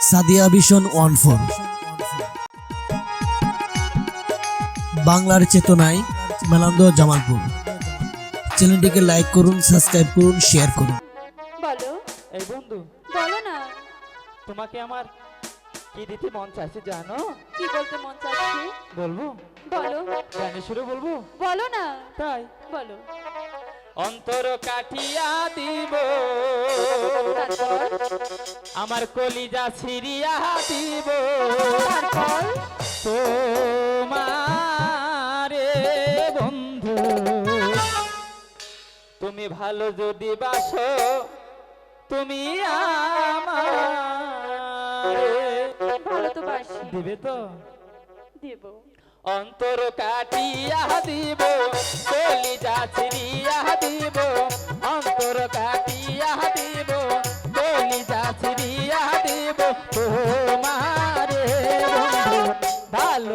Sadia vision one four. বাংলার চেতনায় মেলান্দ জামালপুর। চ্যানেলটিকে লাইক করুন সাবস্ক্রাইব করুন শেয়ার করুন। বলো। এই বন্ধু। বলো না। তোমাকে আমার কি দিতে মন চাইছে জানো? কি বলতে মন চাচ্ছে বলব। বলো। জানি শুরু বলব? বলো না। তাই? বলো। অন্তর কাটিয়া দিব। আমার কলিজা ছিড়িয়া দিব। তোমারে বন্ধু তুমি ভালো যদি বাসো তুমি দিবে তো? দেব। অন্তর কাটিয়া দিব।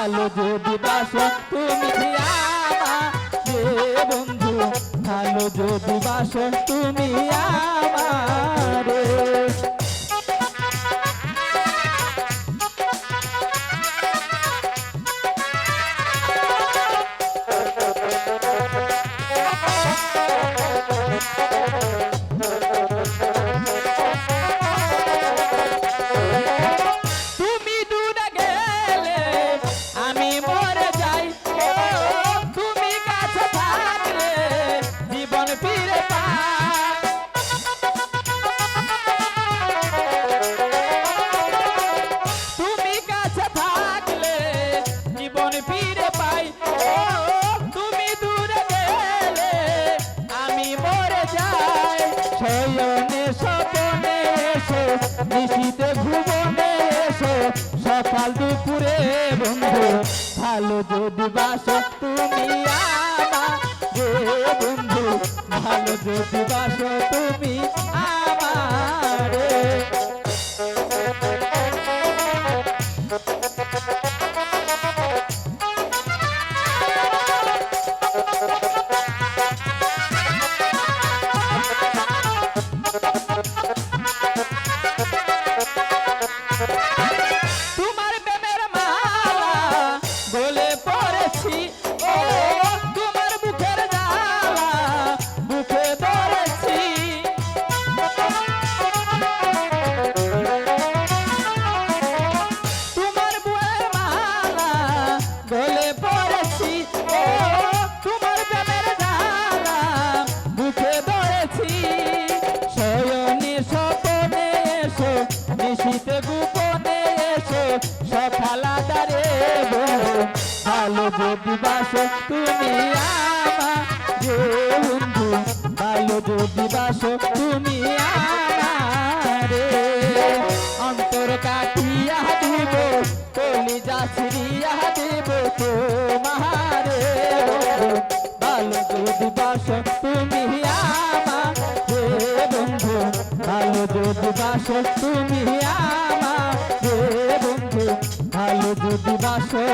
ভালো যদি বাসো তুমি বন্ধু ভালো যদি বাসো তুমি আমারে। বন্ধু ভালো যদি বাসো তুমি আমার বন্ধু ভালো যদি বাসো তুমি ভালো যদি বাসো, তুমি আমার বন্ধু। ভালো যদি বাসো, তুমি আমারে অন্তর কাটিয়া দিব, কলিজা ছিড়িয়া দিব তোমারে ভালো যদি বাসো, তুমি আমার বন্ধু। ভালো যদি বাসো, তুমি আমার বন্ধু। ভালো যদি বাসো